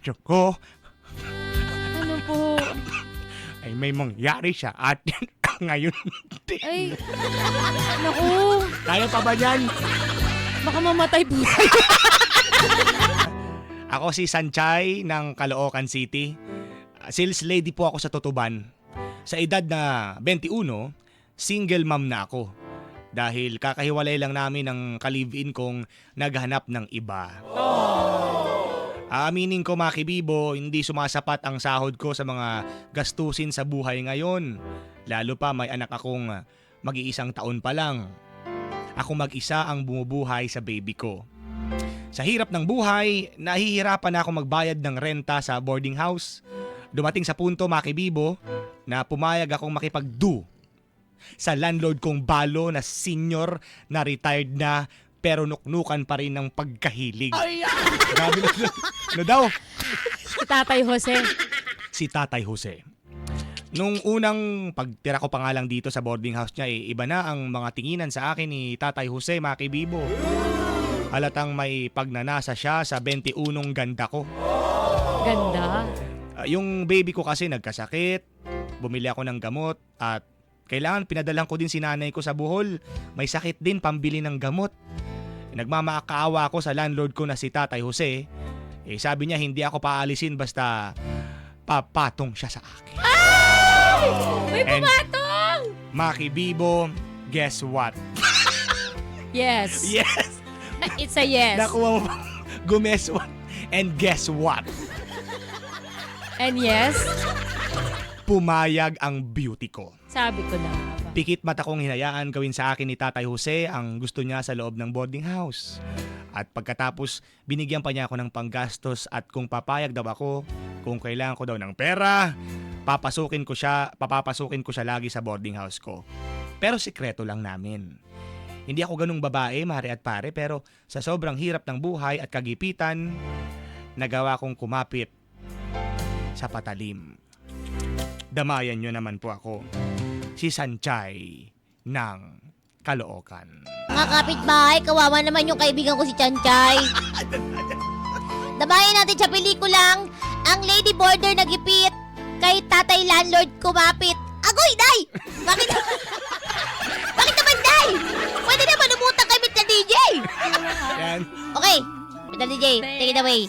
gusto ko Ano po? ay may mangyari sa atin ngayon. Ay, naku, Kaya pa ba yan? baka mamatay po. Ako si Sanchay ng Caloocan City. Sales lady po ako sa Tutuban. Sa edad na 21, single mom na ako. Dahil kakahiwalay lang namin ng ka-live-in kong naghanap ng iba. Aaminin ko mga hindi sumasapat ang sahod ko sa mga gastusin sa buhay ngayon. Lalo pa may anak akong mag-iisang taon pa lang. Ako mag-isa ang bumubuhay sa baby ko. Sa hirap ng buhay, nahihirapan na ako magbayad ng renta sa boarding house. Dumating sa punto, makibibo, na pumayag akong makipag-do sa landlord kong balo na senior na retired na pero nuknukan pa rin ng pagkahilig. Grabe na, na daw, Si Tatay Jose. si Tatay Jose. Nung unang pagtira ko pa nga lang dito sa boarding house niya, eh, iba na ang mga tinginan sa akin ni Tatay Jose, mga kibibo. Halatang may pagnanasa siya sa 21 ganda ko. Ganda. Ah, yung baby ko kasi nagkasakit, bumili ako ng gamot at kailangan pinadalan ko din si nanay ko sa Bohol. May sakit din pambili ng gamot. Nagmamakaawa ako sa landlord ko na si Tatay Jose. Eh sabi niya hindi ako paalisin basta papatong siya sa akin. May And- pumatong! Maki Bibo, guess what? Yes. Yes! It's a yes. Nakuha mo ba? Guess what? And guess what? And yes, Pumayag ang beauty ko. sabi ko na. nga ba. Pikit mata kong hinayaan gawin sa akin ni Tatay Jose ang gusto niya sa loob ng boarding house. At pagkatapos, binigyan pa niya ako ng panggastos at kung papayag daw ako, kung kailangan ko daw ng pera, papasukin ko siya, papapasukin ko siya lagi sa boarding house ko. Pero sikreto lang namin. Hindi ako ganung babae, mare at pare, pero sa sobrang hirap ng buhay at kagipitan, nagawa kong kumapit sa patalim. Damayan nyo naman po ako si Sanchay ng Caloocan. Mga kapitbahay, kawawa naman yung kaibigan ko si Chanchay. Dabayan natin sa pelikulang Ang Lady Border nagipit kay Tatay Landlord kumapit. Agoy, Day! Bakit? Bakit naman, Day? Pwede naman umutang kay Mr. DJ. Yan. Okay, Mr. DJ, take it away.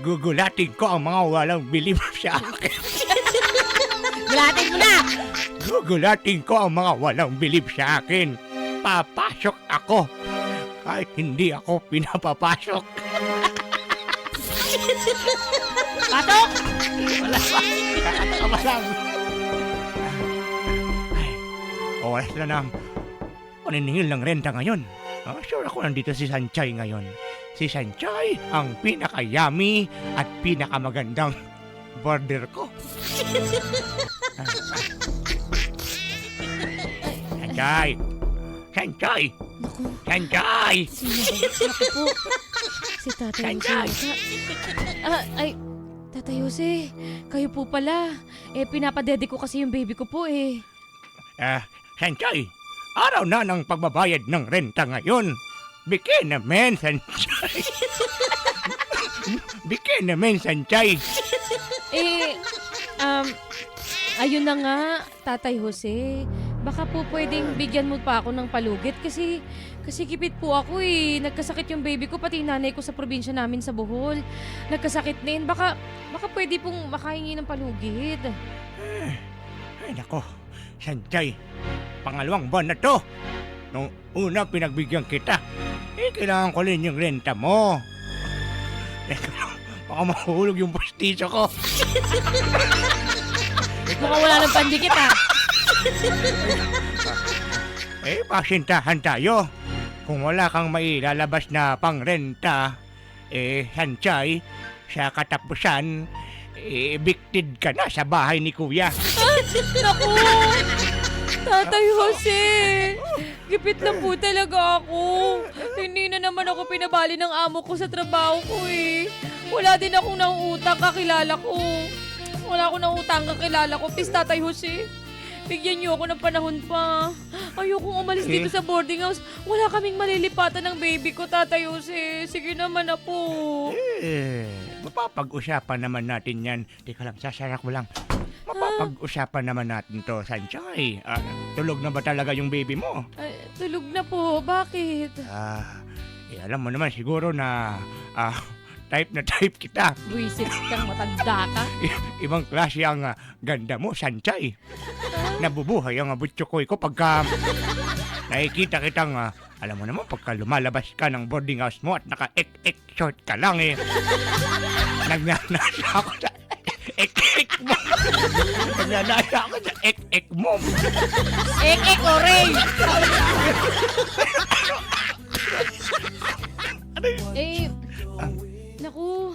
Gugulatin ko ang mga walang bilib sa akin. Gulatin mo na! Gugulatin ko ang mga walang bilib sa akin. Papasok ako. Kahit hindi ako pinapapasok. Patok! Wala pa. Kakatama lang. Ay, oras na ng paniningil ng renta ngayon. Ah, sure ako nandito si Sanchay ngayon. Si Sanchay ang pinakayami at pinakamagandang border ko. Sanchay! Sanchay! Naku, Sanchay! sino ba? Naku po. Si Tatay Sanchay! Jose. Ah, ay, Tatay Jose, kayo po pala. Eh, pinapadede ko kasi yung baby ko po eh. Ah, Sanchay! Araw na ng pagbabayad ng renta ngayon. Bigyan naman, Sanchay. Bigyan naman, Sanchay. Eh, um, ayun na nga, Tatay Jose. Baka po pwedeng bigyan mo pa ako ng palugit kasi kasi kipit po ako eh. Nagkasakit yung baby ko pati nanay ko sa probinsya namin sa Bohol. Nagkasakit din. Baka baka pwede pong makahingi ng palugit. Ay, nako. Sanchay, pangalawang buwan na to. Nung una pinagbigyan kita, eh, kailangan ko rin yung renta mo. Teka lang, baka mahulog yung postiso ko. Mukhang wala ng pandikit ah. Eh, pasintahan tayo. Kung wala kang mailalabas na pangrenta, eh, Sanchay, sa katapusan, eh, evicted ka na sa bahay ni Kuya. Naku! Tatay Jose! Gipit lang po talaga ako. Hindi na naman ako pinabali ng amo ko sa trabaho ko eh. Wala din akong nangutang kakilala ko. Wala akong nangutang kakilala ko. Please, Tatay Jose. bigyan niyo ako ng panahon pa. Ayokong umalis dito Eh? sa boarding house. Wala kaming malilipatan ng baby ko, Tatay Jose. Sige naman na po. Eh, mapapag-usapan naman natin yan. Teka lang, sasara ko lang. Mapapag-usapan naman natin to, Sanchay. Ah, tulog na ba talaga yung baby mo? Ay, tulog na po. Bakit? Ah, eh, alam mo naman siguro na ah, type na type kita. Buisit kang matanda ka. I- ibang klase ang ah, ganda mo, Sanchay. Nabubuhay ang butchokoy ko pagka nakikita kitang, ah, alam mo naman, pagka lumalabas ka ng boarding house mo at naka-ek-ek short ka lang eh. Nagnanasa ako sa ek-ek mo. Nagnanasa ako sa ek-ek mo. Ek, ek, oray! eh, naku.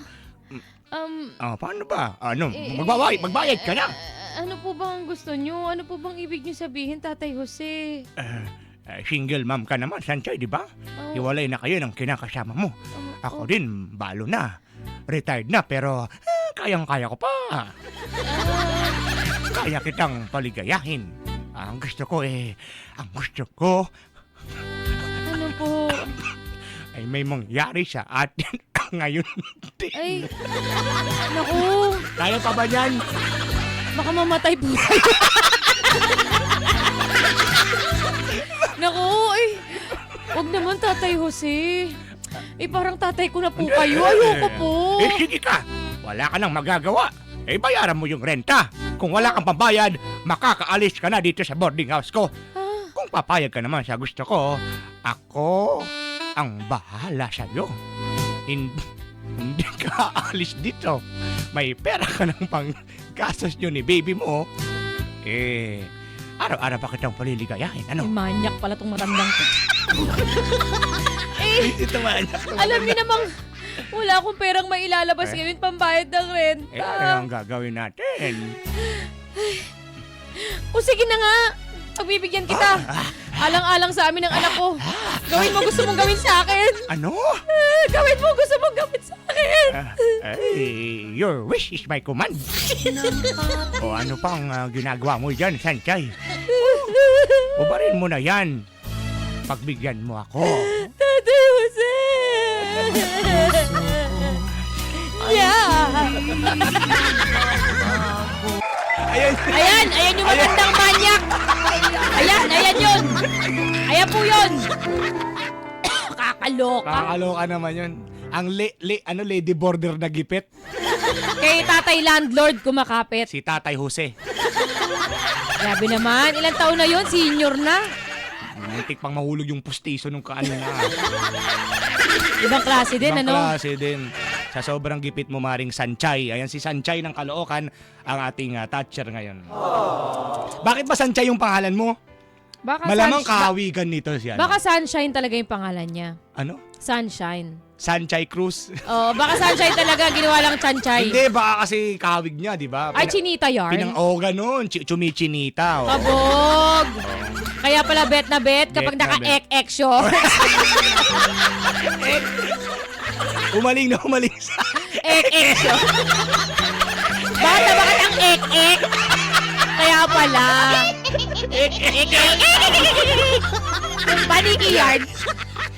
Um, Ah, paano ba? Ano, eh, magbabayad, magbayad ka na. eh, ano po bang gusto nyo? Ano po bang ibig nyo sabihin, Tatay Jose? Ah, ah, single mom ka naman, Sanchay, di ba? Oh, Hiwalay na kayo ng kinakasama mo. oh, Ako oh. din, balo na. Retired na, pero eh, kayang-kaya ko pa. Kaya kitang paligayahin. Ang gusto ko eh, ang gusto ko ano po? ay may mangyari sa atin ngayon. Ay, naku. Kaya pa ba yan? Baka mamatay po tayo. Naku, ay. Huwag naman, Tatay Jose. Eh, parang tatay ko na po kayo. Ayoko po. Eh, sige ka. Wala ka nang magagawa. Eh, bayaran mo yung renta. Kung wala kang pambayad, makakaalis ka na dito sa boarding house ko. Ah, Kung papayag ka naman sa gusto ko, ako ang bahala sa'yo. Hindi, hindi ka aalis dito. May pera ka ng pang gastos nyo ni baby mo. Eh, araw-araw pa kitang paliligayahin. ay, Ano? manyak pala tong matandang ko. eh, Ito man. alam niyo namang wala akong perang mailalabas Eh? ngayon pambayad ng Eh, ano renta. ang gagawin natin? O sige na nga. Pagbibigyan kita. Alang-alang sa amin ng anak ko. Gawin mo gusto mong gawin sa akin. Ano? Ah, Gawin mo gusto mong gawin sa akin. Ah, eh, your wish is my command. o ano pang ah, ginagawa mo dyan, Sanchay? Ubarin mo na yan. Pagbigyan mo ako. Tatay Jose! Ayan. Ayan! Ayan yung matandang manyak! Ayan! Ayan yun! Ayan po yun! Kakaloka! Kakaloka naman yun. Ang le, le, ano, lady border na gipit, Kay tatay landlord kumakapit. si Tatay Jose. Grabe naman. Ilang taon na yun? Senior na. Muntik pang mahulog yung pustiso nung kanina. Ibang klase din, Ibang ano? klase din. Sa sobrang gipit mo maring Sanchay. Ayan si Sanchay ng Caloocan, ang ating ah, toucher ngayon. Bakit ba Sanchay yung pangalan mo? Baka Malamang sunsh- kahawigan nito siya. Baka Sunshine talaga yung pangalan niya. Ano? Sunshine. Sanchay Cruz. Oh, baka Sunshine talaga ginawa lang Chanchay. Hindi, baka kasi kahawig niya, di ba? Ay, Pina- chinita yarn. Pinang, oh, ganun. Ch- chumichinita. Oh. Kabog! Kaya pala bet na bet kapag Bet na bet. naka-ek-ek short. Umaling na umaling sa... ek-ek short. Bata bakit ang ek-ek? Kaya pala. Ek-ek. Paniki yarn.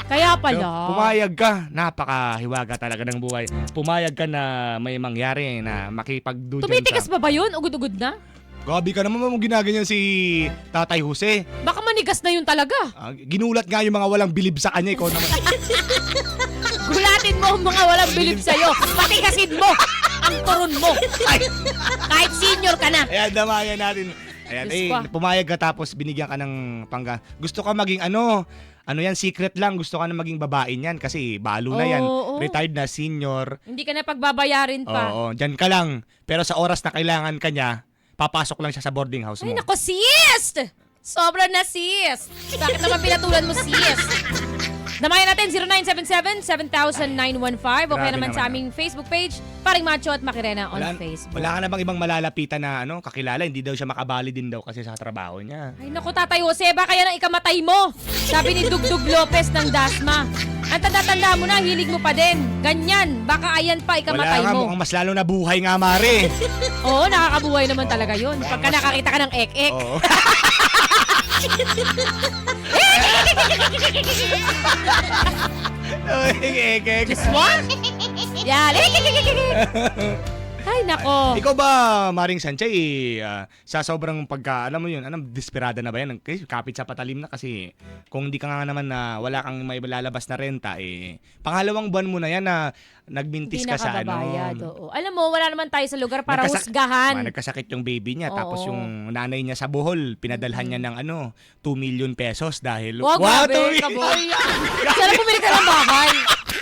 Kaya pala. Pumayag ka. Napakahiwaga talaga ng buhay. Pumayag ka na may mangyari na makipagdudan Tumitikas sa... ba ba yun? Ugod-ugod na? Gabi ka naman mo ginaganyan si Tatay Jose. Baka manigas na yun talaga. Ah, ginulat nga yung mga walang bilib sa kanya. Ikaw naman. Gulatin mo ang mga walang bilib sa'yo. Patigasin mo ang turon mo. Ay, Kahit senior ka na. ayan, damayan natin. Ayan, Diyos eh, ko pumayag ka tapos binigyan ka ng pangga. Gusto ka maging ano, ano yan, secret lang. Gusto ka na maging babae niyan kasi balo na yan. Oo, oo. Retired na, senior. Hindi ka na pagbabayarin pa. Oo, dyan ka lang. Pero sa oras na kailangan ka niya, papasok lang siya sa boarding house Ay, mo. nako, sis! Sobra na, sis! Bakit naman pinatulan mo, sis? Damayan natin, 0977-7915 o kaya Grabe naman sa naman, aming Facebook page, Paring Macho at Makirena on Wala, Facebook. wala ka na bang ibang malalapitan na ano, kakilala? Hindi daw siya makabali din daw kasi sa trabaho niya. Ay, naku, Tatay Jose, baka yan ang ikamatay mo! Sabi ni Dugdug Lopez ng Dasma. Ang tanda-tanda mo na, hilig mo pa din. Ganyan, baka ayan pa, ikamatay Wala nga, mo. mukhang mas lalo na buhay nga, Mare. Oo, nakakabuhay naman talaga yun. Pagka nakakita ka ng ek-ek. Oo. Just what? Yan. Ay, nako. Ikaw ba, Maring Sanchez, ah, sa sobrang pagka, alam mo yun, anong desperada na ba yan? Kasi kapit sa patalim na kasi kung hindi ka nga naman na wala kang may lalabas na renta, eh, pangalawang buwan mo na yan na nagbintis Hindi ka sa ano. nakababayad. Oo. Alam mo, wala naman tayo sa lugar para Nagkasak- husgahan. Ma, nagkasakit yung baby niya, tapos Oo. yung nanay niya sa Bohol, pinadalhan niya ng ano, 2 million pesos dahil... Wow, Wow, grabe, 2 million! Sana bumili ka ng bahay.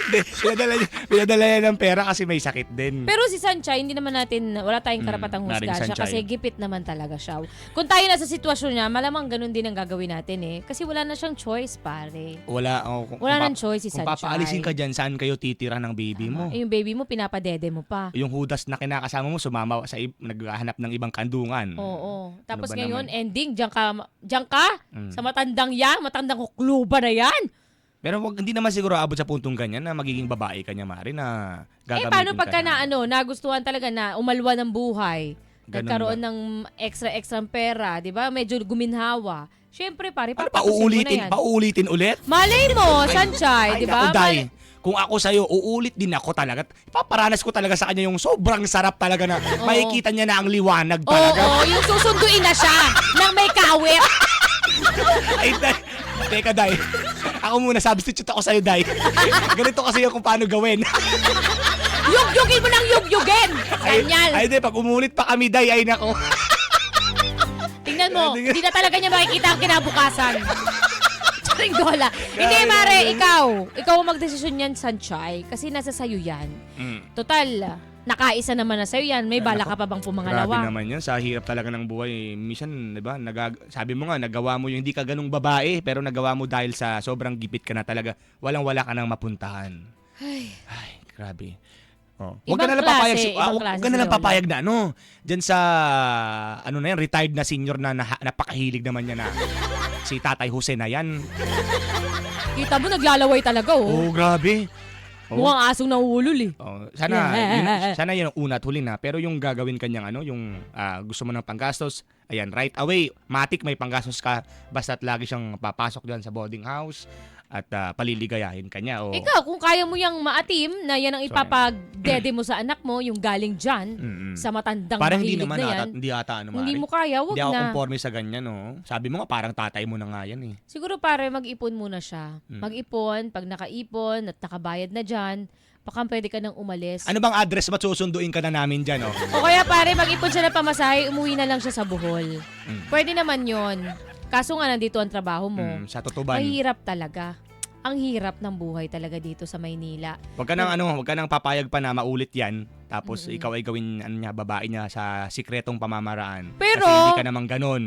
Hindi, pinadala, niya, pinadala niya ng pera kasi may sakit din. Pero si Sanchay, hindi naman natin, wala tayong Mm, karapatang naring husgahan siya Sanchay. kasi gipit naman talaga siya. Kung tayo nasa sitwasyon niya, malamang ganun din ang gagawin natin eh. Kasi wala na siyang choice, pare. wala, oh, kung, Wala kung, nang choice si kung Sanchay. papaalisin ka dyan, saan kayo titira ng baby mo? Eh, Yung baby mo, pinapadede mo pa. Yung hudas na kinakasama mo, sumama sa ib- naghahanap ng ibang kandungan. Oo. Tapos ba ngayon, naman? ending, diyan ka, diyan ka? Mm. Sa matandang yan, matandang kukluba na yan. Pero wag, hindi naman siguro abot sa puntong ganyan na magiging babae ka niya, Mari, na Eh, gagamitin paano ka pagka na, ano, nagustuhan talaga na umalwa ng buhay, Ganun nagkaroon ng extra-extra pera, di ba? Medyo guminhawa. Siyempre, pare, Ano pa, papakusin mo na uulitin, yan. pauulitin ulit? Malay mo, Sanchay, di ba? naku, Day, Mal- kung ako sa'yo, uulit din ako talaga. Paparanas ko talaga sa kanya yung sobrang sarap talaga na makikita niya na ang liwanag Oo, talaga. yung susunduin na siya ng may kawit. Ay, Day. Teka, Day. Ako muna, substitute ako sa'yo, Day. Ganito kasi yung kung paano gawin. Yugyugin mo ng yugyugin. Ganyan. ay, Day, pag umulit pa kami, Day, ay nako. Tingnan mo, Hindi- na talaga niya makikita ang kinabukasan. Charing dola. Hindi, Mare, ikaw. Ikaw ang magdesisyon yan, Sanchay. Kasi nasa sayo yan. Mm. Total, nakaisa naman na sa'yo yan. May Ay, bala nako. ka pa bang Grabe pumangalawa? naman yan. Sa hirap talaga ng buhay. Minsan, di ba, nagag- sabi mo nga, nagawa mo yung hindi ka ganung babae, pero nagawa mo dahil sa sobrang gipit ka na talaga. Walang-wala ka nang mapuntahan. Ay, Ay, grabe. Oh. Huwag ka na lang klase, papayag. si- ah, huwag ka na lang papayag na, ano, dyan sa, ano na yan, retired na senior na, na napakahilig naman niya na si Tatay Jose na yan. kita mo, naglalaway talaga, oh. Oh, grabe. Oh. Mukhang asong nauulol, eh. Oh, sana yun, sana yun ang una at huli na pero yung gagawin kanyang ano yung ah, gusto mo ng panggastos ayan right away matik may panggastos ka basta't lagi siyang papasok diyan sa boarding house at ah, paliligayahin kanya o Ikaw, kung kaya mo yung maatim na yan ang ipapagdede mo sa anak mo, yung galing dyan, Mm-mm. sa matandang parang hindi naman na yan, ata, hindi ata ano hindi mo kaya, wag Hindi ako na. conforme sa ganyan no sabi mo nga parang tatay mo na nga yan eh Siguro pare, mag-ipon muna siya. Mm. Mag-ipon, pag nakaipon at nakabayad na dyan, baka pwede ka nang umalis. ano bang address ba susunduin ka na namin diyan oh O kaya pare, mag-ipon siya ng pamasahe, umuwi na lang siya sa Bohol. Mm. Pwede naman yon. Kaso nga nandito ang trabaho mo. Mm, sa tutuban Mahirap talaga. Ang hirap ng buhay talaga dito sa Maynila. Wag ka nang ano, wag ka nang papayag pa na maulit 'yan. Tapos ikaw ay gawin ano niya babae niya sa sikretong pamamaraan. Pero- Kasi hindi ka naman ganun.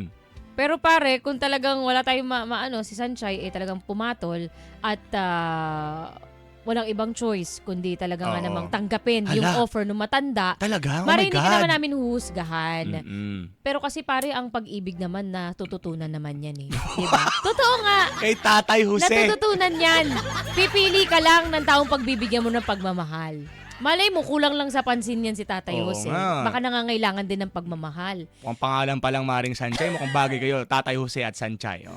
Pero pare, kung talagang wala tayong ma- maano, si Sanchay eh talagang pumatol at ah, walang ibang choice kundi talaga nga Oo. namang tanggapin yung Hala. offer ng matanda. Talaga? Oh Mara, my hindi God. naman namin huhusgahan. Mm-mm. Pero kasi pare, ang pag-ibig naman na tututunan naman yan eh. Diba? Totoo nga. Kay Tatay Jose. Natututunan yan. Pipili ka lang ng taong pagbibigyan mo ng pagmamahal. Malay mo, kulang lang sa pansin yan si Tatay Oo Jose. nga. Baka nangangailangan din ng pagmamahal. Mukhang pangalan pa lang Maring Sanchay. Mukhang bagay kayo. Tatay Jose at Sanchay. Oh.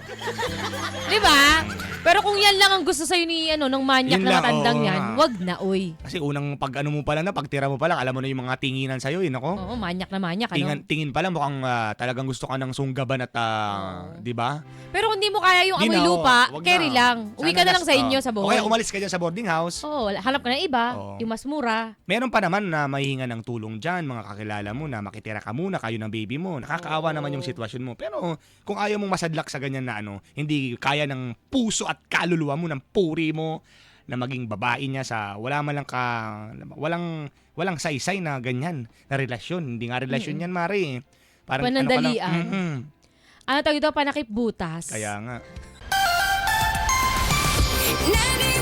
Di ba? Pero kung yan lang ang gusto sa'yo ni ano, ng manyak Yun na lang, matandang oo yan, nga. wag na, oy. Kasi unang pag ano mo pa lang na, pagtira mo pa lang, alam mo na yung mga tinginan sa'yo. Eh, nako. Oo, manyak na manyak, Tingin, ano? tingin pa lang mukhang ah, talagang gusto ka ng sunggaban at, ah, di ba? Pero kung di mo kaya yung Di amoy na, lupa, Wag carry lang. Uwi Sana ka na lang nas- sa inyo oh. sa O Bohol. kaya umalis ka dyan sa boarding house. Oo, wala- hanap ka ng iba. Oo. Yung mas mura. Meron pa naman na mahihinga ng tulong dyan, mga kakilala mo na makitira ka muna, kayo ng baby mo. Nakakaawa Oo. naman yung sitwasyon mo. Pero kung ayaw mong masadlak sa ganyan na ano, hindi kaya ng puso at kaluluwa mo, ng puri mo, na maging babae niya sa wala man lang ka walang walang saysay na ganyan na relasyon hindi nga relasyon yan mare parang ano lang- Panandalian. Mm-mm. Ano tawag ito? Panakip butas. kaya nga 91